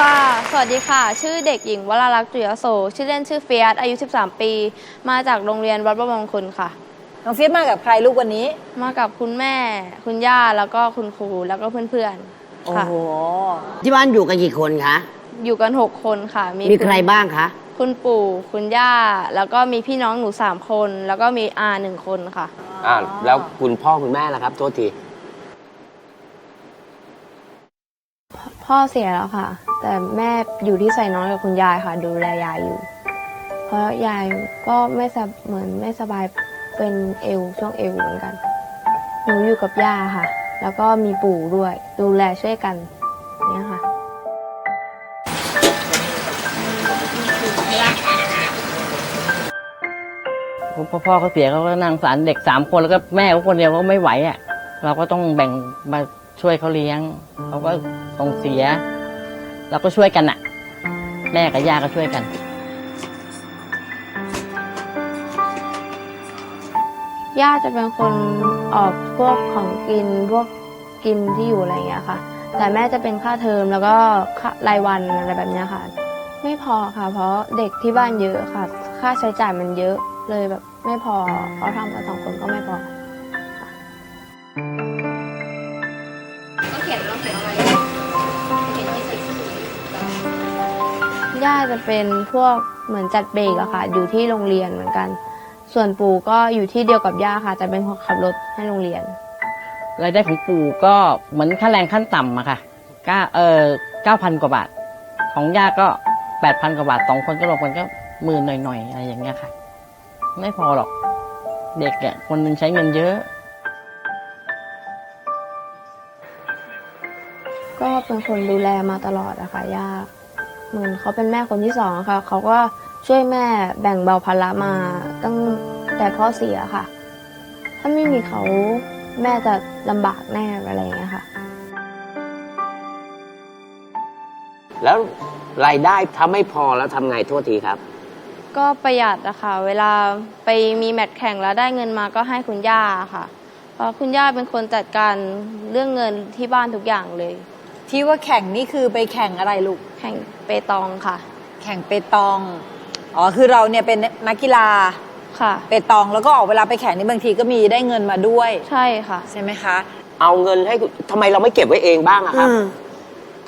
ค่ะ สวัสดีค่ะ ชื่อเด็กหญิงวราลักษณ์จุยโส ชื่อเล่นชื่อเฟียสอายุ 13 ปี มาจากโรงเรียนวัดประมงคุณค่ะ น้องเฟียสมากับใครลูกวันนี้ มากับคุณแม่ คุณย่า แล้วก็คุณครู แล้วก็เพื่อนโอ้ๆค่ะ โห ที่บ้านอยู่กันกี่คนคะ อยู่กัน 6 คนค่ะ มีณใครบ้างคะ คุณปู่ คุณย่า แล้วก็มีพี่น้องหนู 3 คน แล้วก็มีอาหนึ่งคนค่ะ อ่าแล้วคุณพ่อคุณแม่ล่ะครับ โทษที พ่อเสียแล้วค่ะ แต่แม่อยู่ที่ใส่น้อยกับคุณยายค่ะ ดูแลยายอยู่ เพราะยายก็ไม่สบเหมือนไม่สบายเป็นเอวช่วงเอวเหมือนกัน หนูอยู่กับย่าค่ะ แล้วก็มีปู่ด้วย ดูแลช่วยกัน พอพ่อเขาเสียเขาก็นั่งสารเด็กสามคนแล้วก็แม่เขาคนเดียวเขาไม่ไหวอะ เราก็ต้องแบ่งมาช่วยเขาเลี้ยงเขาก็ส่งเสียเราก็ช่วยกันอะ แม่กับย่าก็ช่วยกันย่าจะเป็นคนออกพวกของกินพวกกินที่อยู่อะไรอย่างเงี้ยค่ะ แต่แม่จะเป็นค่าเทอมแล้วก็ค่ารายวันอะไรแบบเนี้ยค่ะ ไม่พอค่ะ เพราะเด็กที่บ้านเยอะค่ะ ค่าใช้จ่ายมันเยอะเลยแบบ ไม่พอเขาทำกันสองคนก็ไม่พอย่าจะเป็นพวกเหมือนจัดเบรกอะค่ะ อยู่ที่โรงเรียนเหมือนกัน ส่วนปู่ก็อยู่ที่เดียวกับย่าค่ะแต่เป็นคนขับรถให้โรงเรียนรายได้ของปู่ก็เหมือนค่าแรงขั้นต่ำอะค่ะก้าเออเก้าพันกว่าบาท ของย่าก็แปดพันกว่าบาทสองคนก็รวมกันก็หมื่นหน่อยๆอะไรอย่างเงี้ยค่ะ ไม่พอหรอก เด็กเนี่ยคนหนึ่งใช้เงินเยอะ ก็เป็นคนดูแลมาตลอดอะค่ะย่าเหมือนเขาเป็นแม่คนที่สองอะค่ะ เขาก็ช่วยแม่แบ่งเบาภาระมาตั้งแต่พ่อเสียค่ะ ถ้าไม่มีเขาแม่จะลำบากแน่อะไรอย่างเงี้ยค่ะ แล้วรายได้ถ้าไม่พอแล้วทำไงโทษทีครับ ก็ประหยัดอะค่ะ เวลาไปมีแมตช์แข่งแล้วได้เงินมาก็ให้คุณย่าค่ะ เพราะคุณย่าเป็นคนจัดการเรื่องเงินที่บ้านทุกอย่างเลย ที่ว่าแข่งนี่คือไปแข่งอะไรลูก แข่งเปตองค่ะ แข่งเปตอง อ๋อ คือเราเนี่ยเป็นนักกีฬาค่ะ เปตองแล้วก็ออกเวลาไปแข่งนี่บางทีก็มีได้เงินมาด้วย ใช่ค่ะ ใช่ไหมคะ เอาเงินให้คุณทำไมเราไม่เก็บไว้เองบ้างอะครับ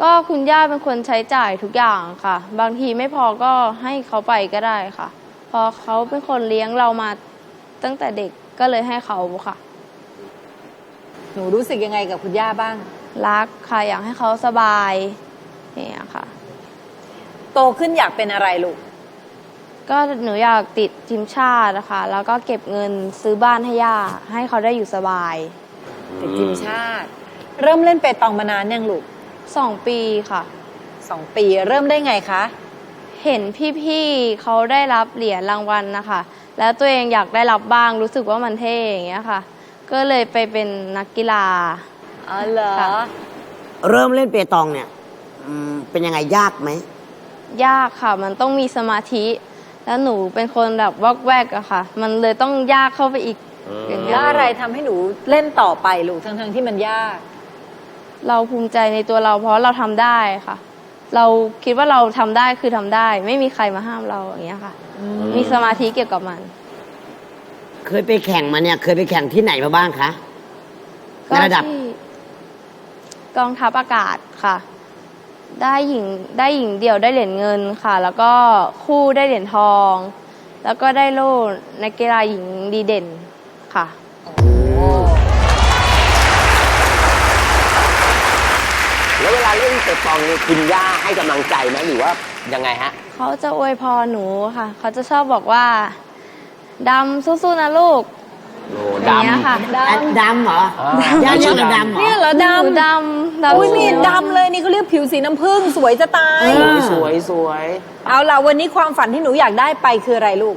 ก็คุณย่าเป็นคนใช้จ่ายทุกอย่างค่ะ บางทีไม่พอก็ให้เขาไปก็ได้ค่ะเพราะเขาเป็นคนเลี้ยงเรามาตั้งแต่เด็กก็เลยให้เขาค่ะ หนูรู้สึกยังไงกับคุณย่าบ้าง รักค่ะอยากให้เขาสบายเนี่ยค่ะ โตขึ้นอยากเป็นอะไรลูก ก็หนูอยากติดทีมชาตินะคะ แล้วก็เก็บเงินซื้อบ้านให้ย่า ให้เขาได้อยู่สบาย ติดทีมชาติ เริ่มเล่นเปตองมานานยังลูก สองปีค่ะ สองปีเริ่มได้ไงคะ เห็นพี่ๆเขาได้รับเหรียญรางวัลนะคะ แล้วตัวเองอยากได้รับบ้างรู้สึกว่ามันเท่อย่างเงี้ยค่ะ ก็เลยไปเป็นนักกีฬา อ๋อเหรอ ค่ะ เริ่มเล่นเปตองเนี่ยอืมเป็นยังไงยากไหม ยากค่ะ มันต้องมีสมาธิ แล้วหนูเป็นคนแบบวอกแวกอะค่ะ มันเลยต้องยากเข้าไปอีกอืมอย่างเงี้แล้ยวอะไรทำให้หนูเล่นต่อไปลูกทั้งๆที่มันยาก เราภูมิใจในตัวเราเพราะเราทำได้ค่ะ เราคิดว่าเราทำได้คือทำได้ ไม่มีใครมาห้ามเราอย่างเงี้ยค่ะ มีสมาธิเกี่ยวกับมัน เคยไปแข่งมาเนี่ย เคยไปแข่งที่ไหนมาบ้างคะก็ในระดับที่กองทัพอากาศค่ะ ได้หญิงได้หญิงเดี่ยวได้เหรียญเงินค่ะ แล้วก็คู่ได้เหรียญทอง แล้วก็ได้โล่นักกีฬาหญิงดีเด่นค่ะ แล้วเว ลาเล่นเตะตองนี่คุณย่าให้กำลังใจไหมหรือว่ายังไงฮะ เขาจะอวยพรหนูค่ะ เขาจะชอบบอกว่าดำสู้ๆนะลูกโอ้อย่างเงี้ยดำค่ะอะดำเหรออ่า ย่าเรียกกันดำเหรอ เนี่ยเหรอหนูดำดำดำอุ้ยนี่สู้ดำเลยนี่เขาเรียกผิวสีน้ำผึ้งสวยจะตายเออสวยสวยเอาล่ะวันนี้ความฝันที่หนูอยากได้ไปคืออะไรลูก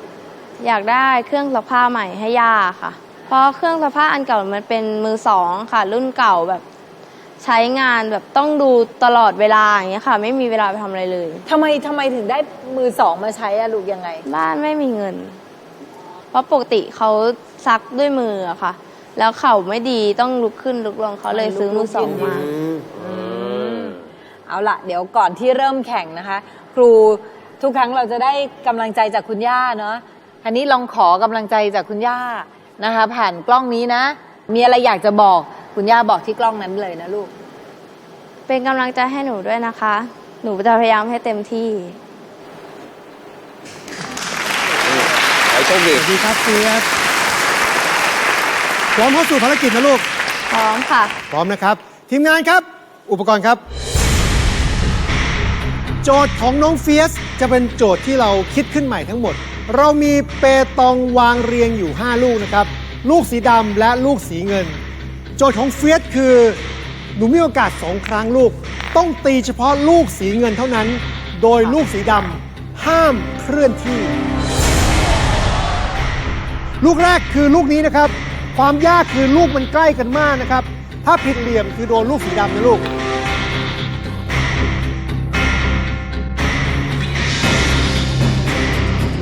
อยากได้เครื่องซักผ้าใหม่ให้ย่าค่ะ เพราะเครื่องซักผ้าอันเก่ามันเป็นมือสองค่ะ รุ่นเก่าแบบ ใช้งานแบบต้องดูตลอดเวลาอย่างเงี้ยค่ะ ไม่มีเวลาไปทำอะไรเลย ทำไมทำไมถึงได้มือสองมาใช้อะลูกยังไง บ้านไม่มีเงิน เพราะปกติเขาซักด้วยมืออะค่ะ แล้วเข่าไม่ดีต้องลุกขึ้นลุกลงเขาเลยซื้อมือสองมา เอาละเดี๋ยวก่อนที่เริ่มแข่งนะคะ ครูทุกครั้งเราจะได้กำลังใจจากคุณย่าเนาะอันนี้ลองขอกำลังใจจากคุณย่านะคะ ผ่านกล้องนี้นะ มีอะไรอยากจะบอก คุณย่าบอกที่กล้องนั้นเลยนะลูก เป็นกำลังใจให้หนูด้วยนะคะ หนูจะพยายามให้เต็มที่ ขอให้โชคดีสวัสดีครับเฟียสพร้อมเข้าสู่ภารกิจนะลูก พร้อมค่ะ พร้อมนะครับ ทีมงานครับ อุปกรณ์ครับ โจทย์ของน้องเฟียสจะเป็นโจทย์ที่เราคิดขึ้นใหม่ทั้งหมด เรามีเปตองวางเรียงอยู่ 5 ลูกนะครับ ลูกสีดำและลูกสีเงิน โจทย์ของเฟียสคือ หนูมีโอกาส2ครั้งลูก ต้องตีเฉพาะลูกสีเงินเท่านั้น โดยลูกสีดำห้ามเคลื่อนที่ ลูกแรกคือลูกนี้นะครับ ความยากคือลูกมันใกล้กันมากนะครับ ถ้าผิดเหลี่ยมคือโดนลูกสีดำนะลูก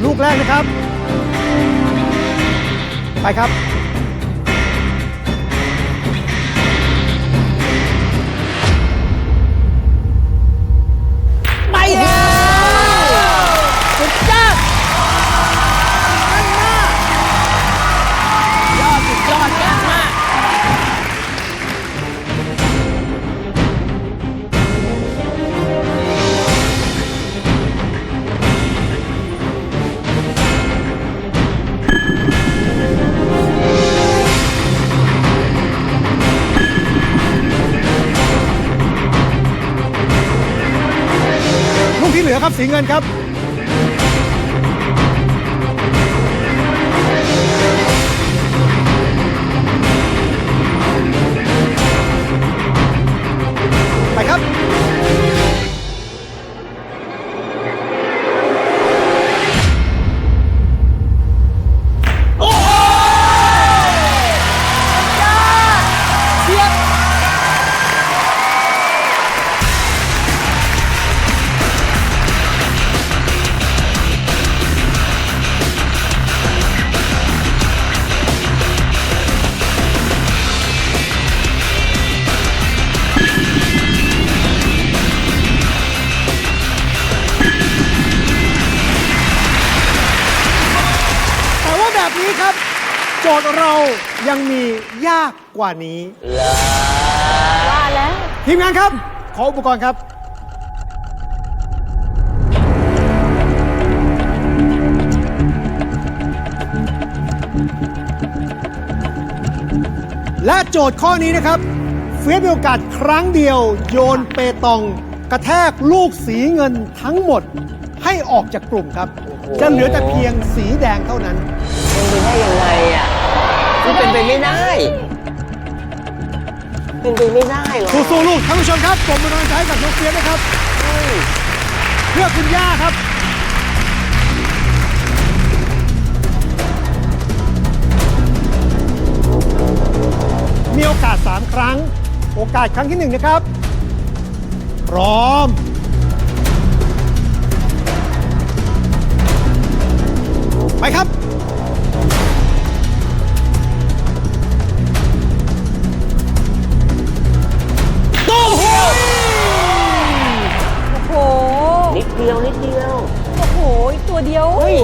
ลูกแรกนะครับ ไปครับ ครับสีเงินครับากกว่านี้ ว่าแล้ว ทีมงานครับ ขออุปกรณ์ครับ และโจทย์ข้อนี้นะครับ เฟียสมีโอกาสครั้งเดียว โยนเปตอง กระแทกลูกสีเงินทั้งหมด ให้ออกจากกลุ่มครับ จะเหลือแต่เพียงสีแดงเท่านั้นเป็นไปได้ยังไงอะ มันเป็นไปไม่ได้ เป็นไปไม่ได้หรอกสู้ๆลูกท่านผู้ชมครับผมเป็นกำลังใจให้กับน้องเฟียสนะครับเพื่อคุณย่าครับ มีโอกาส 3 ครั้ง โอกาสครั้งที่ 1 นะครับ พร้อม ไปครับ เดียวนิดเดียว โอ้โหอีกตัวเดียว เฮ้ย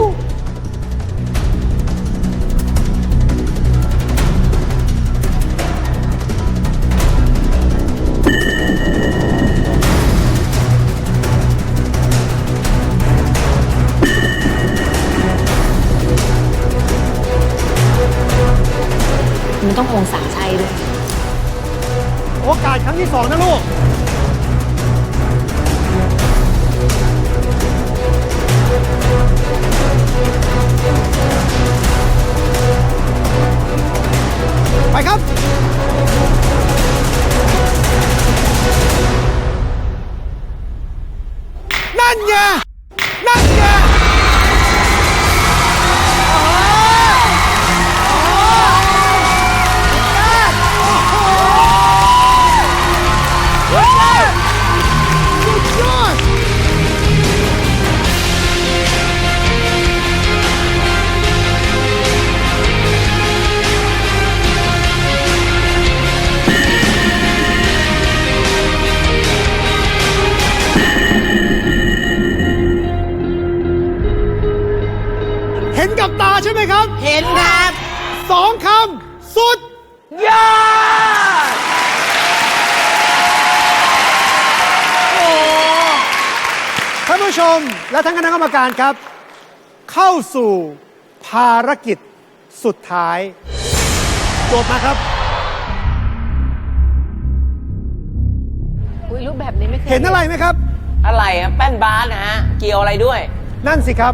คำ สุด ยอดท่านผู้ชมและท่านคณะกรรมการครับ เข้าสู่ภารกิจสุดท้ายโจทย์มาครับ อุ้ยรูปแบบนี้ไม่เคยเห็นอะไรไหมครับ อะไรอะแป้นบาสนะฮะ เกี่ยวอะไรด้วย นั่นสิครับ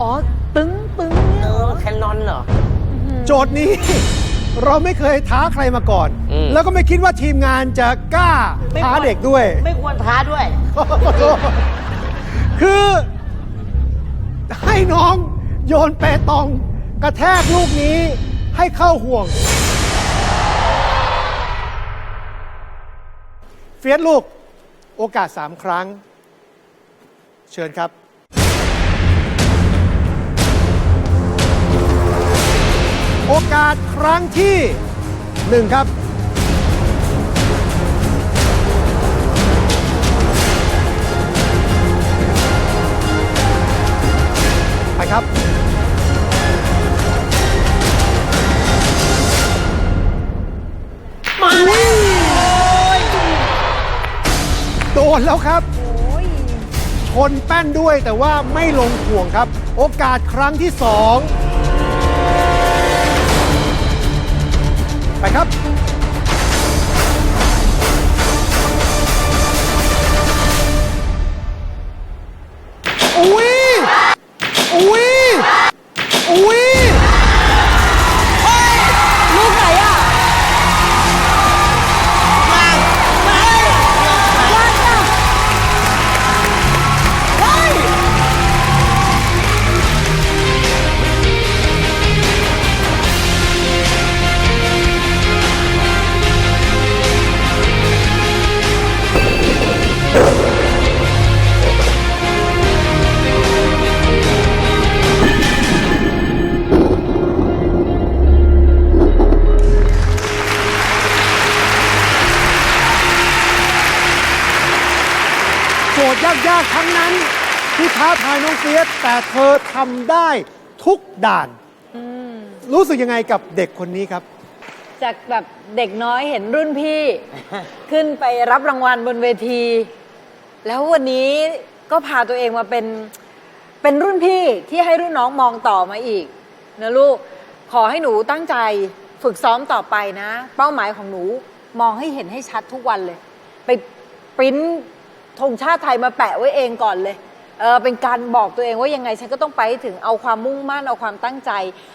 อ๋อ ตึ้งตึ้งเออแคนนอนเหรอ โจทย์นี้ เราไม่เคยท้าใครมาก่อน อืม แล้วก็ไม่คิดว่าทีมงานจะกล้าท้าเด็กด้วย ไม่ควรท้าด้วย คือให้น้องโยนเปตอง กระแทกลูกนี้ให้เข้าห่วง เฟียสลูก โอกาสสามครั้ง เชิญครับ โอกาสครั้งที่ 1 ครับ ไปครับ มาแล้วโดนแล้วครับ ชนแป้นด้วยแต่ว่าไม่ลงห่วงครับ โอกาสครั้งที่สอง ไปครับ ย์ยากๆทั้งนั้นที่ท้าทายน้องเฟียสแต่เธอทำได้ทุกด่าน รู้สึกยังไงกับเด็กคนนี้ครับ จากแบบเด็กน้อยเห็นรุ่นพี่ ขึ้นไปรับรางวัลบนเวที แล้ววันนี้ก็พาตัวเองมาเป็นเป็นรุ่นพี่ที่ให้รุ่นน้องมองต่อมาอีกนะลูกขอให้หนูตั้งใจฝึกซ้อมต่อไปนะ เป้าหมายของหนูมองให้เห็นให้ชัดทุกวันเลย ไปปริ้น ธงชาติไทยมาแปะไว้เองก่อนเลยเออเป็นการบอกตัวเองว่ายังไงฉันก็ต้องไปให้ถึงเอาความมุ่งมั่นเอาความตั้งใจ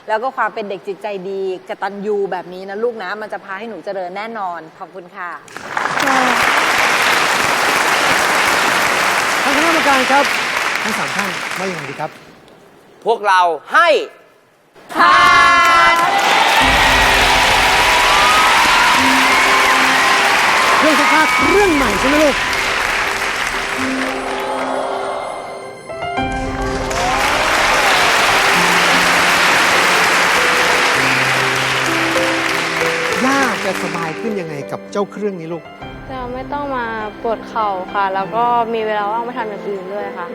แล้วก็ความเป็นเด็กจิตใจดีกตัญญูแบบนี้นะลูกนะมันจะพาให้หนูเจริญแน่นอนขอบคุณค่ะท่านคณะกรรมการครับทั้งสามท่านว่ายังไงดีครับ พวกเราให้เครื่องซักผ้าเครื่องใหม่ใช่ไหมลูก จะสบายขึ้นยังไงกับเจ้าเครื่องนี้ลูก จะไม่ต้องมาปวดเข่าค่ะ แล้วก็มีเวลาว่างไปทำอย่างอื่นด้วยค่ะ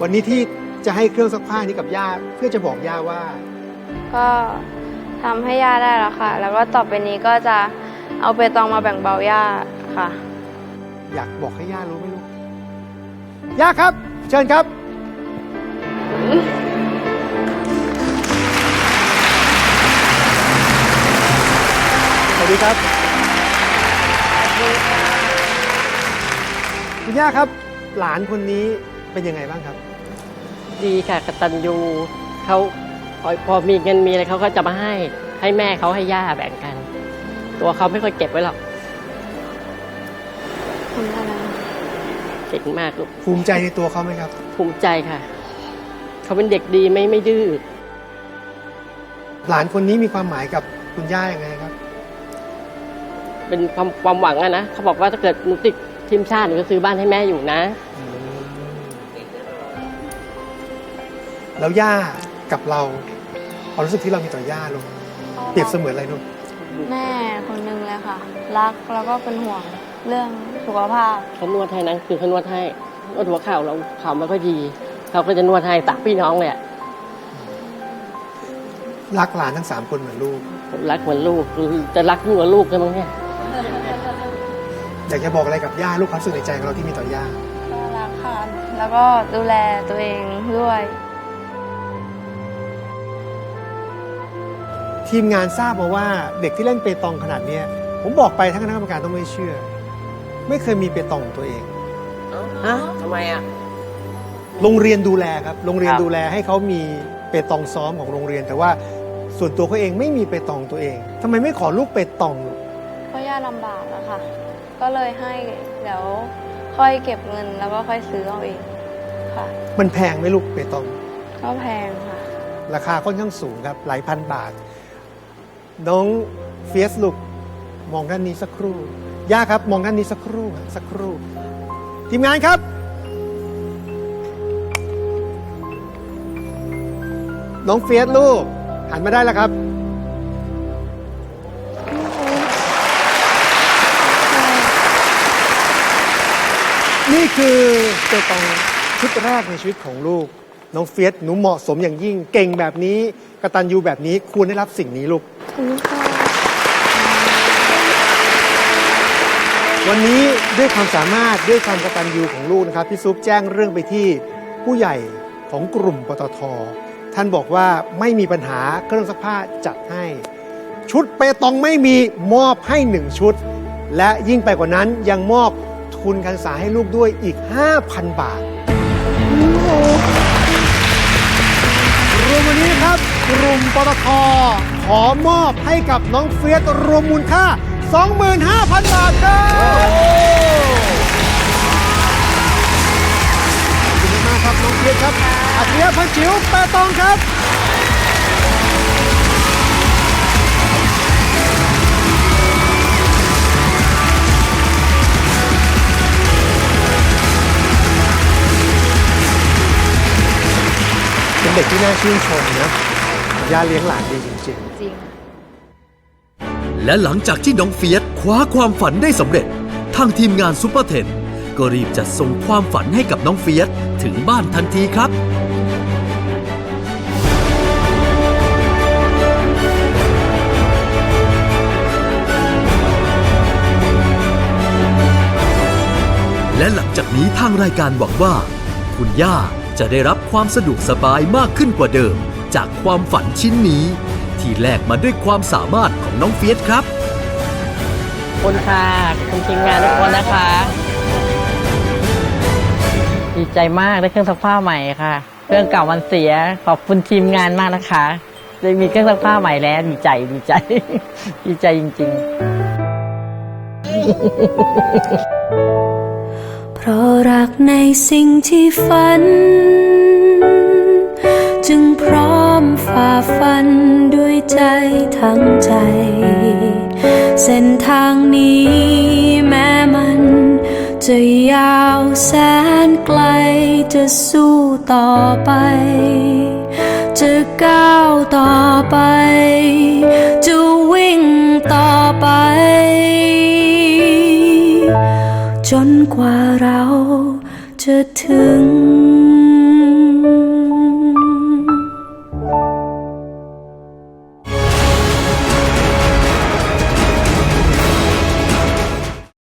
วันนี้ที่จะให้เครื่องซักผ้านี้กับย่าเพื่อจะบอกย่าว่า ก็ทำให้ย่าได้แล้วค่ะ แล้วก็ต่อไปนี้ก็จะเอาเปตองมาแบ่งเบาย่าค่ะ อยากบอกให้ย่ารู้ไหมลูกย่าครับ เชิญครับ ครับ คุณย่าครับ หลานคนนี้เป็นยังไงบ้างครับ ดีค่ะกตัญญูเขาพอพอมีเงินมีอะไรเขาก็จะมาให้ ให้แม่เขาให้ย่าแบ่งกัน ตัวเขาไม่ค่อยเก็บไว้หรอกทำได้แล้วเก่งมากลูกภูมิใจในตัวเขาไหมครับ ภูมิใจค่ะ เขาเป็นเด็กดีไม่ไม่ดื้อ หลานคนนี้มีความหมายกับคุณย่ายังไงครับ เป็นความความหวังอะนะเขาบอกว่าถ้าเกิดหนูติดทีมชาติหนูจะซื้อบ้านให้แม่อยู่นะ แล้วย่ากับเราความรู้สึกที่เรามีต่อย่าลูกเปรียบเสมือนอะไรลูกแม่คนหนึงเลยค่ะ รักแล้วก็เป็นห่วงเรื่องสุขภาพ เขานวดให้นะคือเขานวดให้นวดหัวเข่าเราเข่าไม่ค่อยดีเขาก็จะนวดให้ตักพี่น้องเลยอะรักหลานทั้งสามคนเหมือนลูก รักเหมือนลูกจะรักยิ่งกว่าลูกกันมั้งเนี่ย อยากจะบอกอะไรกับย่าลูกความรู้สึกในใจของเราที่มีต่อย่าก็รักค่ะแล้วก็ดูแลตัวเองด้วย ทีมงานทราบมาว่าเด็กที่เล่นเปตองขนาดเนี้ยผมบอกไปทั้งคณะกรรมการต้องไม่เชื่อ ไม่เคยมีเปตองของตัวเอง ฮะทำไมอะ โรงเรียนดูแลครับ โรงเรียนครับ ดูแลให้เขามีเปตองซ้อมของโรงเรียน แต่ว่าส่วนตัวเขาเองไม่มีเปตองตัวเองทำไมไม่ขอลูกเปตองลูก เพราะย่าลำบากอะค่ะ ก็เลยให้เดี๋ยวค่อยเก็บเงินแล้วก็ค่อยซื้อเอาเองค่ะ มันแพงไหมลูกเปตอง ก็แพงค่ะ ราคาค่อนข้างสูงครับหลายพันบาท น้องเฟียสลูกมองด้านนี้สักครู่ย่าครับ มองด้านนี้สักครู่ครับสักครู่ ทีมงานครับ น้องเฟียสลูกหันมาได้แล้วครับ นี่คือเปตองชุดแรกในชีวิตของลูก น้องเฟียสหนูเหมาะสมอย่างยิ่ง เก่งแบบนี้กตัญญูแบบนี้ควรได้รับสิ่งนี้ลูกวันนี้ด้วยความสามารถด้วยความกตัญญูของลูกนะครับพี่ซุปแจ้งเรื่องไปที่ผู้ใหญ่ของกลุ่มปตท ท่านบอกว่าไม่มีปัญหาเครื่องซักผ้าจัดให้ ชุดเปตองไม่มีมอบให้หนึ่งชุด และยิ่งไปกว่านั้นยังมอบ ทุนการศึกษาให้ลูกด้วยอีก 5,000 บาทรวมวันนี้นะครับกลุ่มปตทขอมอบให้กับน้องเฟียสรวมมูลค่า 25,000 บาทครับขอบคุณมากครับน้องเฟียสครับอัจฉริยะพันจิ๋วแปตองครับ กที่น่าชื่นชมนะย่าเลี้ยงหลานดีจริงๆจริง และหลังจากที่น้องเฟียสคว้าความฝันได้สำเร็จ ทางทีมงานซุปเปอร์เทนก็รีบจัดส่งความฝันให้กับน้องเฟียสถึงบ้านทันทีครับ และหลังจากนี้ทางรายการหวังว่า คุณย่า จะได้รับความสะดวกสบายมากขึ้นกว่าเดิม จากความฝันชิ้นนี้ ที่แลกมาด้วยความสามารถของน้องเฟียสครับ ขอบคุณค่ะขอบคุณทีมงานทุกคนนะคะ ดีใจมากได้เครื่องซักผ้าใหม่ค่ะ เครื่องเก่ามันเสีย ขอบคุณทีมงานมากนะคะได้มีเครื่องซักผ้าใหม่แล้วดีใจดีใจ ดีใจจริง ๆ เพราะรักในสิ่งที่ฝัน จึงพร้อมฝ่าฟันด้วยใจทั้งใจ เส้นทางนี้แม้มัน จะยาวแสนไกลจะสู้ต่อไป จะก้าวต่อไป จะวิ่งต่อไป จนกว่า 曾